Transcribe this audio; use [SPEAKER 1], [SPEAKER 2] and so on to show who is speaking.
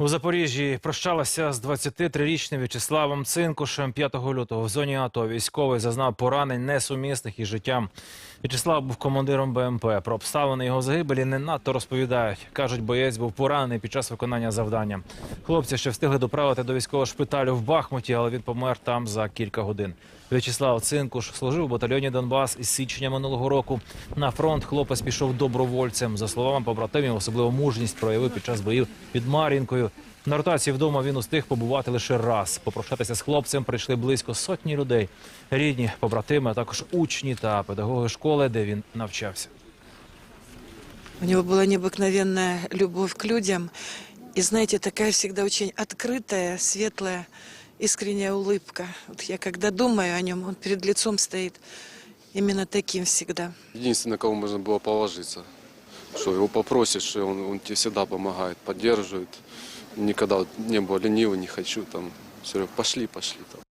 [SPEAKER 1] У Запоріжжі прощалася з 23-річним В'ячеславом Цинкушем 5 лютого в зоні АТО. Військовий зазнав поранень несумісних із життям. В'ячеслав був командиром БМП. Про обставини його загибелі не надто розповідають. Кажуть, боєць був поранений під час виконання завдання. Хлопці ще встигли доправити до військового шпиталю в Бахмуті, але він помер там за кілька годин. В'ячеслав Цинкуш служив у батальйоні Донбас із січня минулого року. На фронт хлопець пішов добровольцем. За словами побратимів, особливо мужність проявив під час боїв під Мар'їнкою. На ротації вдома він устиг побувати лише раз. Попрощатися з хлопцем прийшли близько сотні людей. Рідні, побратими, а також учні та педагоги школи, де він навчався.
[SPEAKER 2] У него была необыкновенная любовь к людям. И, знаете, такая всегда очень открытая, светлая, искренняя улыбка. Вот я когда думаю о нем, он перед лицом стоит именно таким всегда.
[SPEAKER 3] Единственное, на кого можно было положиться. Что его попросишь, что он, он тебе всегда помогает, поддерживает. Никогда вот не было ленивый, не хочу там. Все, пошли, пошли там.